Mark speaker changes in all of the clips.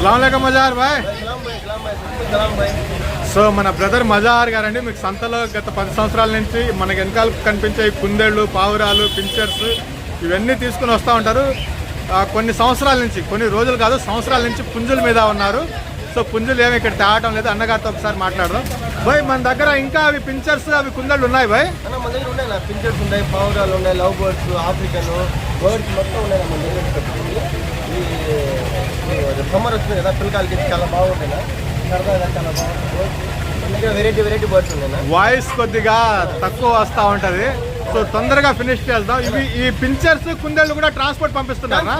Speaker 1: అస్సలం మజార్
Speaker 2: భాయ్.
Speaker 1: సో మన బ్రదర్ మజార్ గారండి మీకు సంతలో గత పది సంవత్సరాల నుంచి మన వెనకాల కనిపించే కుందేళ్ళు పావురాలు పించర్స్ ఇవన్నీ తీసుకుని వస్తూ ఉంటారు. కొన్ని సంవత్సరాల నుంచి కొన్ని రోజులు కాదు సంవత్సరాల నుంచి పుంజుల మీద ఉన్నారు. సో పుంజులు ఏమి ఇక్కడ తేవటం లేదు అన్నగారితో ఒకసారి మాట్లాడదాం. భయ్ మన దగ్గర ఇంకా అవి పించర్స్ అవి కుందళ్ళు ఉన్నాయి
Speaker 2: భయ్? మన దగ్గర ఉన్నాయి ఉన్నాయి పావురాలు ఉన్నాయి లవ్ బర్డ్స్ ఆఫ్రికన్ బర్డ్స్ మొత్తం ఉన్నాయి సమ్మర్ వస్తుంది కదా పిల్లకాయలకి చాలా సరదాగా చాలా బాగుంటుంది. దగ్గర వెరైటీ వెరైటీ బర్డ్స్ ఉన్నాయి
Speaker 1: వాయిస్ కొద్దిగా తక్కువ వస్తూ ఉంటది. సో తొందరగా ఫినిష్ చేద్దాం ఇవి ఈ పించర్స్ కుందేళ్ళు కూడా ట్రాన్స్పోర్ట్ పంపిస్తున్నారా?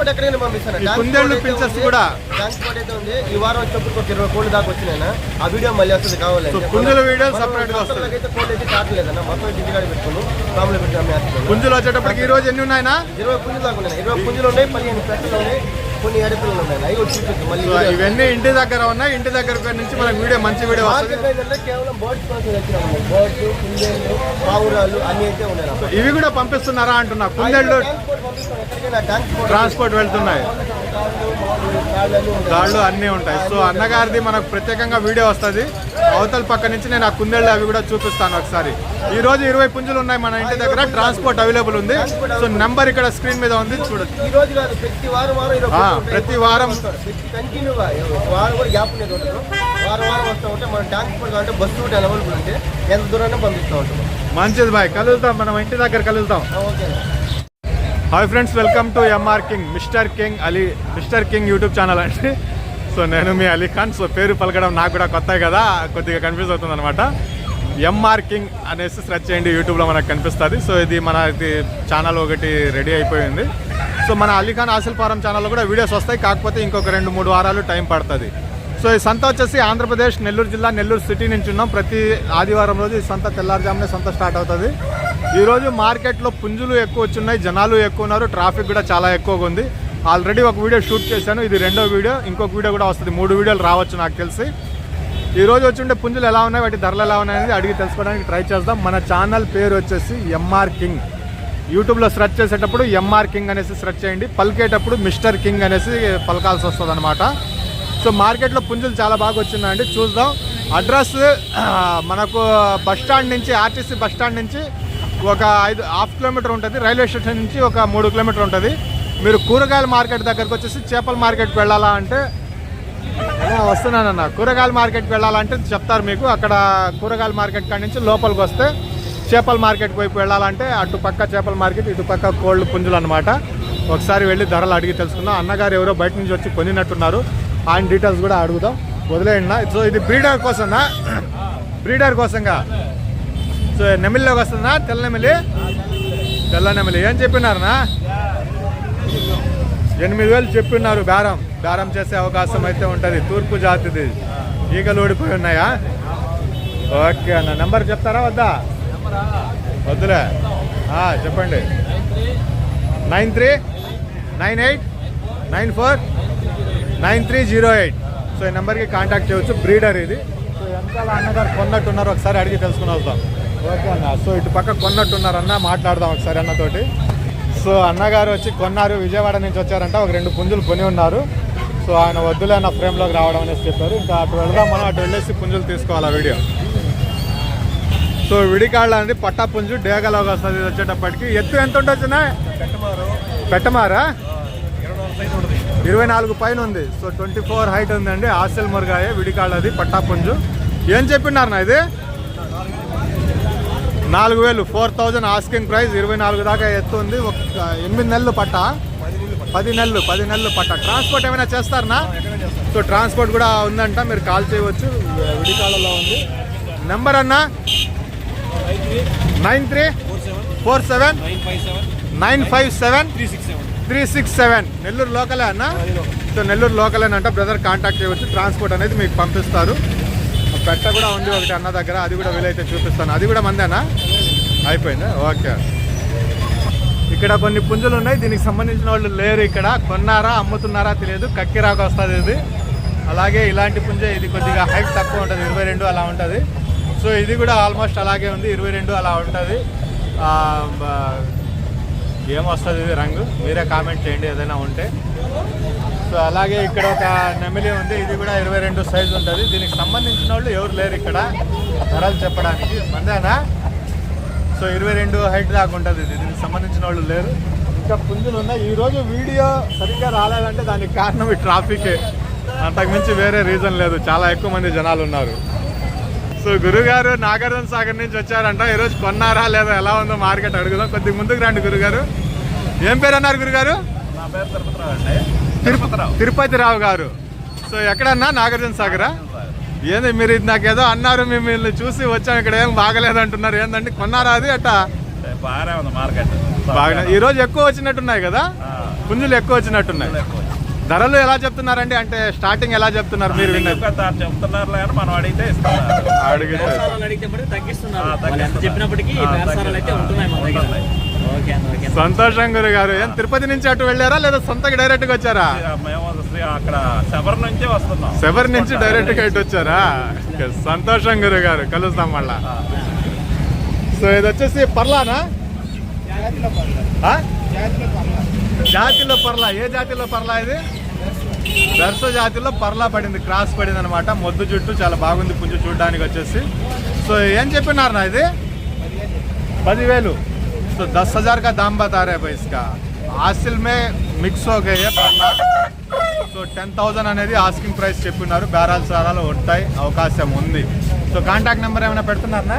Speaker 1: కుందేళ్ళు pinchers కూడా?
Speaker 2: ట్రాన్స్పోర్ట్ అయితే ఉంది. ఈ వారం వచ్చినప్పుడు ఒక ఇరవై కోళ్ళు దాకా వచ్చినాయి ఆ వీడియో మళ్ళీ వస్తుంది కావాలి
Speaker 1: కుందేలు వీడియో separate గా వస్తుంది.
Speaker 2: అయితే కోళ్ళు అయితే మొత్తం ఇంటికాడ పెట్టుకున్నాం ఫ్యామిలీ పెట్టి అమ్మేస్తున్నాం
Speaker 1: పుంజులు వచ్చేటప్పటికి ఈ రోజు ఎన్ని ఉన్నాయినా
Speaker 2: ఇరవై పుంజులు దాకా ఉన్నాయి. ఇరవై పుంజులు ఉన్నాయి పదిహేను పెట్టలు ఉన్నాయి. కొన్ని ఎడపిల్లలు ఉన్నాయి. అవి వచ్చి మళ్ళీ
Speaker 1: ఇవన్నీ ఇంటి దగ్గర ఉన్నాయి ఇంటి దగ్గర నుంచి మనకు వీడియో మంచి వీడియో
Speaker 2: కేవలం బర్డ్స్ కోసం బర్డ్స్ కుందేళ్ళు పావురాలు అన్ని అయితే ఉన్నాయి.
Speaker 1: ఇవి కూడా పంపిస్తున్నారా అంటున్నా. కుందేళ్ళు
Speaker 2: ట్రాన్స్పోర్ట్
Speaker 1: వెళ్తున్నాయి. గాళ్ళు అన్నీ ఉంటాయి. సో అన్నగారిది మనకు ప్రత్యేకంగా వీడియో వస్తుంది. అవతల పక్క నుంచి నేను ఆ కుందేళ్ళు అవి కూడా చూపిస్తాను ఒకసారి. ఈ రోజు ఇరవై పుంజులు ఉన్నాయి మన ఇంటి దగ్గర. ట్రాన్స్పోర్ట్ అవైలబుల్ ఉంది. సో నెంబర్ ఇక్కడ స్క్రీన్ మీద ఉంది చూడొచ్చు.
Speaker 2: ఈ రోజు కాదు ప్రతి వారం వారం కంటిన్యూగా కూడా గ్యాప్ అనేది ఉండదు. వారం వారం వస్తూ ఉంటే మన ట్రాన్స్పోర్ట్ అంటే బస్సు కూడా అవైలబుల్ ఉంటే ఎంత దూరాన్ని పంపిస్తూ ఉంటాం.
Speaker 1: మంచిది బాయ్. కలుద్దాం మనం ఇంటి దగ్గర కలుద్దాం.
Speaker 2: Okay.
Speaker 1: Hi friends welcome to M R king mister king Ali mister king YouTube channel అండి. సో నేను మీ అలీఖాన్. సో పేరు పలకడం నాకు కూడా కొత్త కదా కొద్దిగా కన్ఫ్యూజ్ అవుతుంది అనమాట ఎంఆర్ కింగ్ అనేసి సెర్చ్ చేయండి యూట్యూబ్లో మనకు కనిపిస్తుంది. సో ఇది మన ఇది ఛానల్ ఒకటి రెడీ అయిపోయింది. సో మన అలీఖాన్ ఆసిల్ ఫారం ఛానల్లో కూడా వీడియోస్ వస్తాయి కాకపోతే ఇంకొక రెండు మూడు వారాలు టైం పడుతుంది. సో ఈ సంత వచ్చేసి ఆంధ్రప్రదేశ్ నెల్లూరు జిల్లా నెల్లూరు సిటీ నుంచి ఉన్నాం. ప్రతి ఆదివారం రోజు ఈ సంత తెల్లారుజామునే సంత స్టార్ట్ అవుతుంది. ఈరోజు మార్కెట్లో పుంజులు ఎక్కువ వచ్చున్నాయి జనాలు ఎక్కువ ఉన్నారు ట్రాఫిక్ కూడా చాలా ఎక్కువగా ఉంది. ఆల్రెడీ ఒక వీడియో షూట్ చేశాను ఇది రెండో వీడియో ఇంకొక వీడియో కూడా వస్తుంది. మూడు వీడియోలు రావచ్చు నాకు తెలిసి. ఈరోజు వచ్చిండే పుంజులు ఎలా ఉన్నాయి వాటి ధరలు ఎలా ఉన్నాయి అనేది అడిగి తెలుసుకోవడానికి ట్రై చేద్దాం. మన ఛానల్ పేరు వచ్చేసి ఎంఆర్ కింగ్ యూట్యూబ్లో సెర్చ్ చేసేటప్పుడు ఎంఆర్ కింగ్ అనేసి సెర్చ్ చేయండి. పలికేటప్పుడు మిస్టర్ కింగ్ అనేసి పలకాల్సి వస్తుంది అనమాట సో మార్కెట్లో పుంజులు చాలా బాగా వచ్చిందండి. చూద్దాం. అడ్రస్ మనకు బస్ స్టాండ్ నుంచి ఆర్టీసీ బస్ స్టాండ్ నుంచి ఒక ఐదు హాఫ్ కిలోమీటర్ ఉంటుంది. రైల్వే స్టేషన్ నుంచి ఒక మూడు కిలోమీటర్ ఉంటుంది. మీరు కూరగాయల మార్కెట్ దగ్గరకు వచ్చేసి చేపల మార్కెట్కి వెళ్ళాలా అంటే వస్తున్నానన్న. కూరగాయల మార్కెట్కి వెళ్ళాలంటే చెప్తారు మీకు. అక్కడ కూరగాయల మార్కెట్ కాడి నుంచి లోపలికి వస్తే చేపల మార్కెట్ వైపు వెళ్ళాలంటే అటు పక్క చేపల మార్కెట్ ఇటు పక్క కోళ్ళు పుంజులు అనమాట ఒకసారి వెళ్ళి ధరలు అడిగి తెలుసుకుందాం. అన్నగారు ఎవరో బయట నుంచి వచ్చి కొనినట్టున్నారు. ఆయన డీటెయిల్స్ కూడా అడుగుదాం. వదిలేయండి. సో ఇది బ్రీడర్ కోసంనా బ్రీడర్ కోసంగా. సో నెమిలిలోకి వస్తుందా? తెల్ల నెమిలి? తెల్ల నెమిలి. ఏం చెప్పినారనా? ఎనిమిది వేలు చెప్పిన్నారు బేరం. బేరం చేసే అవకాశం అయితే ఉంటుంది. తూర్పు జాతిది. ఈగలు ఓడిపోయి ఉన్నాయా? ఓకే అన్న. నెంబర్ చెప్తారా వద్దా? వద్దులే. చెప్పండి. Nine three nine eight nine four nine three zero eight. So ఈ నెంబర్కి కాంటాక్ట్ చేయవచ్చు బ్రీడర్ ఇది. సో ఎంత అన్నగారు కొన్నట్టున్నారు. ఒకసారి అడిగి తెలుసుకుని వద్దాం. ఓకే అన్న. సో ఇటు పక్క కొన్నట్టున్నారన్న మాట్లాడదాం ఒకసారి అన్నతోటి. సో అన్నగారు వచ్చి కొన్నారు విజయవాడ నుంచి వచ్చారంట ఒక రెండు పుంజులు కొని ఉన్నారు. సో ఆయన వద్దులే నా ఫ్రేమ్లోకి రావడం అనేసి చెప్పారు. ఇంకా అటు వెళ్దాం మనం అటు వెళ్ళేసి పుంజులు తీసుకోవాలి ఆ వీడియో. సో విడికాళ్ళ అండి పట్టా పుంజు డేగలోకి వస్తుంది ఇది వచ్చేటప్పటికి. ఎత్తు ఎంత ఉండొచ్చునా? పెట్టమారా? ఇరవై నాలుగు పైన ఉంది. సో ట్వంటీ ఫోర్ హైట్ ఉందండి హాస్టల్ మురగాయ విడికాళ్ళది పట్టా పుంజు. ఏం చెప్పినారు నా ఇది? నాలుగు వేలు ఫోర్ థౌజండ్ ఆస్కింగ్ ప్రైస్ ఇరవై నాలుగు దాకా ఎత్తు ఉంది ఒక ఎనిమిది నెలలు పట్ట. పది నెలలు పది నెలలు పట్ట. ట్రాన్స్పోర్ట్ ఏమైనా చేస్తారనా? సో ట్రాన్స్పోర్ట్ కూడా ఉందంట. మీరు కాల్ చేయవచ్చు. విడికాళ్ళలో ఉంది. నెంబర్ అన్నా? Nine three four seven nine five seven three six seven Nellore లోకలే అన్న? సో నెల్లూరు లోకలే అంట బ్రదర్ కాంటాక్ట్ చేయవచ్చు. ట్రాన్స్పోర్ట్ అనేది మీకు పంపిస్తారు. పెట్ట కూడా ఉంది ఒకటి అన్న దగ్గర అది కూడా వీలైతే చూపిస్తాను. అది కూడా మందేనా? అయిపోయిందా? ఓకే. ఇక్కడ కొన్ని పుంజులు ఉన్నాయి దీనికి సంబంధించిన వాళ్ళు లేరు ఇక్కడ. కొన్నారా అమ్ముతున్నారా తెలియదు. కక్కిరాకు వస్తుంది ఇది. అలాగే ఇలాంటి పుంజే ఇది కొద్దిగా హైట్ తక్కువ ఉంటుంది ఇరవై రెండు అలా ఉంటుంది. సో ఇది కూడా ఆల్మోస్ట్ అలాగే ఉంది ఇరవై రెండు అలా ఉంటుంది. ఏమొస్తుంది ఇది రంగు? మీరే కామెంట్ చేయండి ఏదైనా ఉంటే. సో అలాగే ఇక్కడ ఒక నెమిలి ఉంది. ఇది కూడా ఇరవై రెండు సైజు ఉంటుంది. దీనికి సంబంధించిన వాళ్ళు ఎవరు లేరు ఇక్కడ. ధరలు చెప్పడానికి. మందేనా సో ఇరవై రెండు హైట్ దాకా ఉంటుంది ఇది. దీనికి సంబంధించిన వాళ్ళు లేరు. ఇంకా పుంజులు ఉన్నాయి. ఈరోజు వీడియో సరిగ్గా రాలేదంటే దానికి కారణం ఈ ట్రాఫికే అంతకుమించి వేరే రీజన్ లేదు. చాలా ఎక్కువ మంది జనాలు ఉన్నారు. సో గురుగారు నాగార్జున సాగర్ నుంచి వచ్చారంట. ఈరోజు కొన్నారా లేదా? ఎలా ఉందో మార్కెట్ అడుగుదాం. కొద్ది ముందుకు రండి గురుగారు. ఏం పేరు అన్నారు గురుగారు?
Speaker 3: నా పేరు తిరుపతిరావు అండి.
Speaker 1: తిరుపతి రావు గారు. సో ఎక్కడన్నా నాగార్జున సాగరా? ఏంది మీరు ఇది నాకు ఏదో అన్నారు మిమ్మల్ని చూసి వచ్చాం ఇక్కడ ఏం బాగలేదు అంటున్నారు ఏంటంటే కొన్నారా అది అట్టా?
Speaker 3: అంటే బాగానే ఉంది మార్కెట్.
Speaker 1: బాగా ఈ రోజు ఎక్కువ వచ్చినట్టున్నాయి కదా? పుంజులు ఎక్కువ వచ్చినట్టున్నాయి. ధరలు ఎలా చెప్తున్నారండి? అంటే స్టార్టింగ్ ఎలా చెప్తున్నారు మీరు
Speaker 3: చెప్తున్నారు మనం అడిగితే
Speaker 1: అడిగితే.
Speaker 4: తగ్గిస్తున్నారు. చెప్పినప్పటికీ
Speaker 1: సంతోషం గురు గారు ఏం తిరుపతి నుంచి అటు వెళ్ళారా లేదా సొంతగా డైరెక్ట్గా వచ్చారా
Speaker 3: మేము అక్కడ శబర్ నుంచే వస్తున్నాం.
Speaker 1: శబరి నుంచి డైరెక్ట్గా ఇటు వచ్చారా? సంతోషం గురు గారు కలుస్తాం మళ్ళా సో ఇది వచ్చేసి పర్లానా? జాతిలో పర్లా. ఏ జాతిలో పర్లా ఇది? దర్శ జాతిలో పర్లా పడింది క్రాస్ పడింది అనమాట మొద్దు జుట్టు చాలా బాగుంది పుంజు చూడడానికి వచ్చేసి. సో ఏం చెప్పినారు నా ఇది? పదివేలు. సో దస్ హజార్ కా దామ్ బతా రే భాయ్ ఇస్కా హాస్టల్ మే మిక్స్ हो गए ये పర్లా సో టెన్ థౌజండ్ అనేది ఆస్కింగ్ ప్రైస్ చెప్పినారు బేరాలు సారాలు ఉంటాయి అవకాశం ఉంది సో కాంటాక్ట్ నెంబర్ ఏమైనా పెడుతున్నారా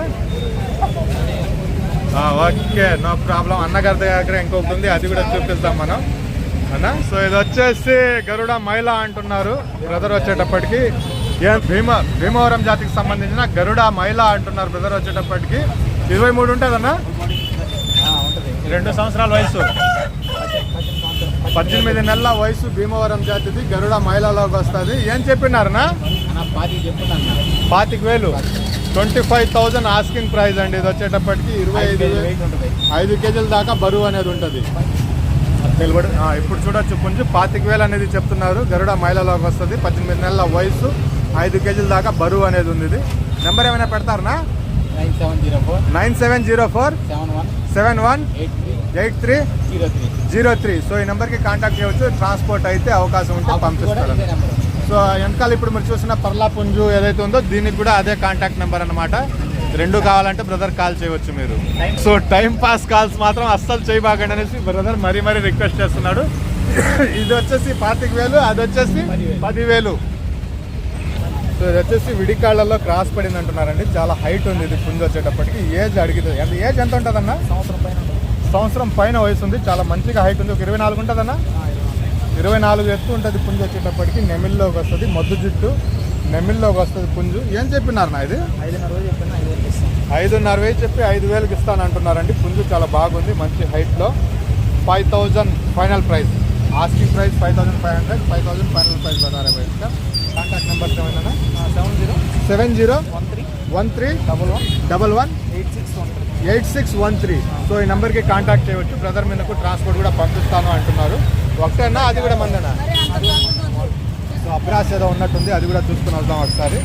Speaker 1: ఆ, ఓకే నో ప్రాబ్లం అన్నగారి దగ్గర ఇంకొకటి ఉంది అది కూడా చూపిస్తాం మనం అన్న సో ఇది వచ్చేసి గరుడ మైల అంటున్నారు బ్రదర్ వచ్చేటప్పటికి ఏం భీమ భీమవరం జాతికి సంబంధించిన గరుడ మైల అంటున్నారు బ్రదర్ వచ్చేటప్పటికి ఇరవై మూడు ఉంటుందన్నా రెండు సంవత్సరాల వయసు. పద్దెనిమిది నెలల వయసు భీమవరం జాతిది గరుడ మైలలోకి వస్తుంది. ఏం చెప్పినారనా పాతిక వేలు. Twenty five thousand asking price అండి ఇది వచ్చేటప్పటికి. ఇరవై ఐదు ఐదు కేజీల దాకా బరువు అనేది ఉంటుంది. నిలబడి. ఇప్పుడు చూడొచ్చు కొంచెం పాతిక వేలు అనేది చెప్తున్నారు. గరుడ మైలలోకి వస్తుంది. పద్దెనిమిది నెలల వయసు ఐదు కేజీల దాకా బరువు అనేది ఉంది ఇది. నెంబర్ ఏమైనా పెడతారనా nine seven
Speaker 2: zero four.
Speaker 1: Seven one.
Speaker 2: Eight three
Speaker 1: zero three. So ఈ నెంబర్కి కాంటాక్ట్ చేయవచ్చు. ట్రాన్స్పోర్ట్ అయితే అవకాశం ఉంటే పంపిస్తారు. సో వెనకాల ఇప్పుడు మీరు చూసిన పర్లా పుంజు ఏదైతే ఉందో దీనికి కూడా అదే కాంటాక్ట్ నెంబర్ అన్నమాట. రెండు కావాలంటే బ్రదర్ కాల్ చేయవచ్చు మీరు. సో టైం పాస్ కాల్స్ మాత్రం అస్సలు చేయబాకండి అనేసి బ్రదర్ మరీ మరీ రిక్వెస్ట్ చేస్తున్నాడు. ఇది వచ్చేసి పాతిక వేలు అది వచ్చేసి పదివేలు. సో ఇది వచ్చేసి విడికాళ్ళలో క్రాస్ పడింది అంటున్నారండి. చాలా హైట్ ఉంది ఇది పుంజ్ వచ్చేటప్పటికి. ఏజ్ అడిగితే ఎంత ఏజ్ ఎంత ఉంటుందన్న?
Speaker 2: సంవత్సరం పైన
Speaker 1: సంవత్సరం పైన వయసు ఉంది. చాలా మంచిగా హైట్ ఉంది. ఒక ఇరవై నాలుగు ఉంటుందన్న? ఇరవై నాలుగు. ఎత్తు ఉంటుంది పుంజు వచ్చేటప్పటికి. నెమిల్లోకి వస్తుంది. మొద్దు జుట్టు. నెమిల్లోకి వస్తుంది పుంజు. ఏం చెప్పినారు నా ఇది?
Speaker 2: ఐదున్నర వేలు
Speaker 1: చెప్పి ఐదు వేలకు ఇస్తాను అంటున్నారండి. పుంజు చాలా బాగుంది. మంచి హైట్లో five final price asking price five thousand five hundred five thousand final price బతారే contact number
Speaker 2: seven zero
Speaker 1: seven zero
Speaker 2: one three
Speaker 1: one three
Speaker 2: double one
Speaker 1: double one
Speaker 2: eight six one three
Speaker 1: eight six one three. So ఈ నెంబర్కి contact చేయవచ్చు. Brother మీదకు transport కూడా పంపిస్తాను అంటున్నారు. ఒకటేనా అది కూడా మందేనా? సో అబ్రాస్ ఏదో ఉన్నట్టుంది. అది కూడా చూసుకుని వద్దాం ఒకసారి.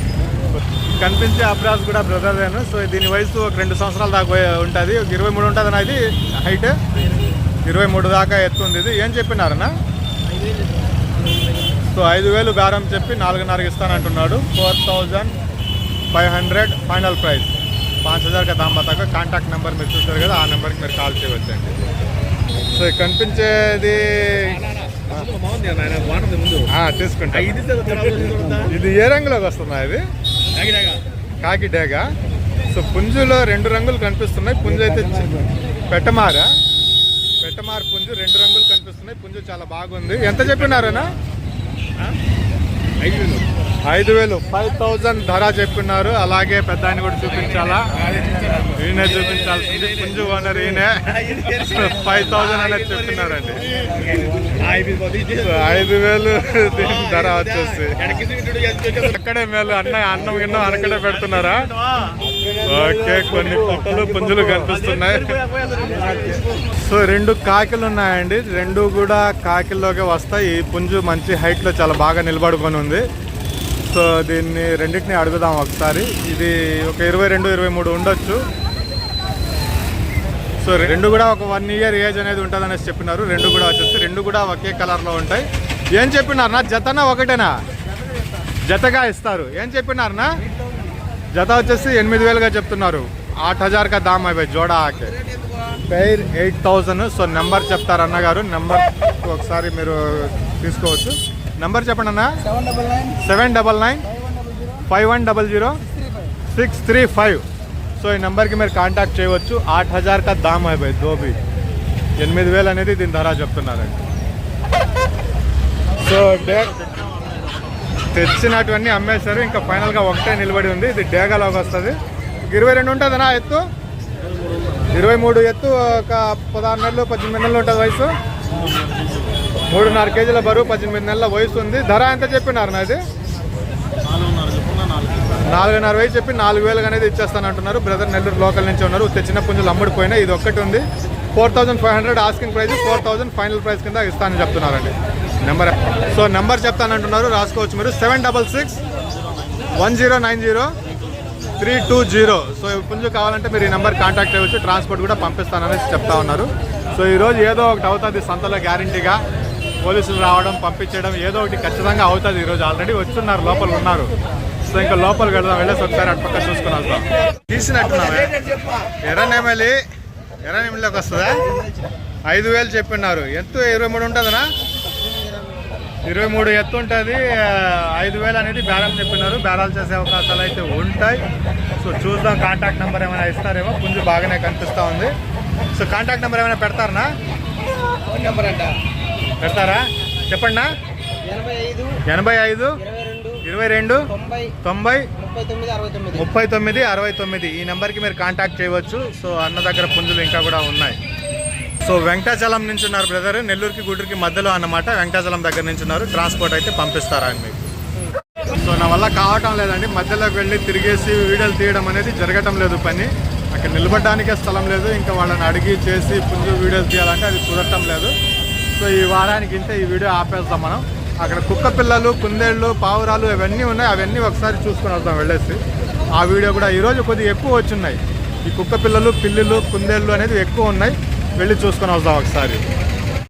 Speaker 1: కనిపించే అబ్రాస్ కూడా బ్రదర్దేను సో దీని వయసు ఒక రెండు సంవత్సరాల దాకా ఉంటుంది. ఒక ఇరవై మూడు ఉంటుంది అన్న ఇది హైట్. ఇరవై మూడు దాకా ఎత్తుంది ఇది. ఏం చెప్పినారన్నా? సో ఐదు వేలు బేరం చెప్పి నాలుగున్నరకి ఇస్తానంటున్నాడు. Four thousand five hundred final price. పాంచ్ హజార్ కదా దామ్ కాంటాక్ట్ నెంబర్ మీరు చూసారు కదా ఆ నెంబర్కి మీరు కాల్ చేయవచ్చండి. సో కనిపించేది తీసుకుంటా.
Speaker 4: ఇది
Speaker 1: ఏ రంగులోకి వస్తుందా ఇది? కాకి డేగా. సో పుంజులో రెండు రంగులు కనిపిస్తున్నాయి. పుంజు అయితే పెట్టమారా పెట్టమార? పెట్టమార పుంజు రెండు రంగులు కనిపిస్తున్నాయి. పుంజు చాలా బాగుంది. ఎంత చెప్పినారనా?
Speaker 4: ఐదు వేలు.
Speaker 1: ఫైవ్ థౌజండ్ ధర చెప్పినారు అలాగే పెద్ద ఆయన కూడా చూపించాలా ఈయన చూపించాల్సింది పుంజు ఓనర్ ఈయన ఫైవ్ థౌజండ్ అనేది చెప్పినారండి ఐదు వేలు దీని ధర వచ్చేసి అక్కడే మేలు అన్న అన్నం గిన్నం అక్కడే పెడుతున్నారా ఓకే కొన్ని పుట్టలు పుంజులు కనిపిస్తున్నాయి. సో రెండు కాకిలు ఉన్నాయండి. రెండు కూడా కాకిల్లోకి వస్తాయి. ఈ పుంజు మంచి హైట్లో చాలా బాగా నిలబడుకొని ఉంది. సో దీన్ని రెండింటిని అడుగుదాం ఒకసారి. ఇది ఒక ఇరవై రెండు ఇరవై మూడు ఉండొచ్చు. సో రెండు కూడా ఒక వన్ ఇయర్ ఏజ్ అనేది ఉంటుంది అనేసి చెప్పినారు. రెండు కూడా వచ్చేసి రెండు కూడా ఒకే కలర్లో ఉంటాయి. ఏం చెప్పినారనా జతనా ఒకటేనా? జతగా ఇస్తారు. ఏం చెప్పినారనా జత వచ్చేసి ఎనిమిది వేలుగా చెప్తున్నారు. ఆట్ హజార్ కా దామ్ అయిపోయి జోడా ఆకే. Pair eight thousand so number చెప్తారు అన్నగారు నెంబర్ ఒకసారి మీరు తీసుకోవచ్చు. నెంబర్ చెప్పండి అన్న. Seven double nine. Five one double zero. Six three five. So ఈ నెంబర్కి మీరు కాంటాక్ట్ చేయవచ్చు. ఆట్ హజార్ కా దామ్ అయిపోయి దోబీ ఎనిమిది వేలు అనేది దీని ధర చెప్తున్నారండి సో డే తెచ్చినటువన్నీ అమ్మేశారు. ఇంకా ఫైనల్గా ఒకటే నిలబడి ఉంది. ఇది డేగాలోకి వస్తుంది. ఇరవై రెండు ఉంటుందనా ఎత్తు. ఇరవై మూడు ఎత్తు ఒక పదహారు నెలలు పద్దెనిమిది నెలలు ఉంటుంది వయసు. మూడున్నర కేజీల బరువు పద్దెనిమిది నెలల వయసు ఉంది. ధర ఎంత చెప్పినారు నా ఇది? నాలుగున్నర వేలు చెప్పి నాలుగు వేలుగా అనేది ఇచ్చేస్తాను అంటున్నారు బ్రదర్ నెల్లూరు లోకల్ నుంచి ఉన్నారు. తెచ్చిన పుంజులు అమ్ముడిపోయినా ఇది ఒక్కటి ఉంది. Four thousand five hundred asking price four thousand final price కింద ఇస్తానని చెప్తున్నారండి. నెంబర్ సో నెంబర్ చెప్తానంటున్నారు రాసుకోవచ్చు మీరు. Seven double six one zero nine zero three two zero. So పుంజు కావాలంటే మీరు ఈ నెంబర్ కాంటాక్ట్ అయ్యవచ్చు ట్రాన్స్పోర్ట్ కూడా పంపిస్తానని చెప్తా ఉన్నారు. సో ఈరోజు ఏదో ఒకటి అవుతుంది సంతలో గ్యారంటీగా. పోలీసులు రావడం పంపించడం ఏదో ఒకటి ఖచ్చితంగా అవుతుంది ఈరోజు ఆల్రెడీ వచ్చున్నారు లోపల ఉన్నారు. సో ఇంకా లోపలికి వెళ్దాం వెళ్ళేసి ఒకసారి అటు పక్క చూసుకుని వెళ్తాం తీసినట్టున్నావే. ఎర్రనేమలి ఎర్రనేమలిలోకి వస్తుందా? ఐదు వేలు చెప్పిన్నారు. ఎత్తు ఇరవై మూడు ఉంటుందనా? ఇరవై మూడు ఎత్తు ఉంటుంది ఐదు వేలు అనేది బేరం చెప్పినారు. బేరాలు చేసే అవకాశాలు అయితే ఉంటాయి. సో చూద్దాం కాంటాక్ట్ నెంబర్ ఏమైనా ఇస్తారేమో. పుంజు బాగానే కనిపిస్తూ ఉంది. సో కాంటాక్ట్ నెంబర్ ఏమైనా పెడతారనా?
Speaker 2: ఫోన్ నెంబర్ అంట.
Speaker 1: పెడతారా? చెప్పండి
Speaker 2: ఎనభై ఐదు ఇరవై రెండు తొంభై ముప్పై తొమ్మిది అరవై తొమ్మిది.
Speaker 1: ఈ నెంబర్కి మీరు కాంటాక్ట్ చేయవచ్చు. సో అన్న దగ్గర పుంజులు ఇంకా కూడా ఉన్నాయి. సో వెంకటాచలం నుంచి ఉన్నారు బ్రదర్. నెల్లూరుకి గుడ్రికి మధ్యలో అన్నమాట. వెంకటాచలం దగ్గర నుంచి ఉన్నారు. ట్రాన్స్పోర్ట్ అయితే పంపిస్తారా అని మీకు. సో నా వల్ల కావటం లేదండి. మధ్యలోకి వెళ్ళి తిరిగేసి వీడియోలు తీయడం అనేది జరగటం లేదు పని. అక్కడ నిలబడడానికే స్థలం లేదు. ఇంకా వాళ్ళని అడిగి చేసి పుంజు వీడియోలు తీయాలంటే అది కుదరటం లేదు. సో ఈ వారానికి ఇంతే ఈ వీడియో ఆపేస్తాం మనం. అక్కడ కుక్క పిల్లలు కుందేళ్ళు పావురాలు అవన్నీ ఉన్నాయి. అవన్నీ ఒకసారి చూసుకుని వస్తాం వెళ్ళేసి. ఆ వీడియో కూడా ఈరోజు కొద్దిగా ఎక్కువ వచ్చున్నాయి ఈ కుక్క పిల్లలు పిల్లులు కుందేళ్ళు అనేది ఎక్కువ ఉన్నాయి. వెళ్ళి చూసుకొని వద్దాం ఒకసారి.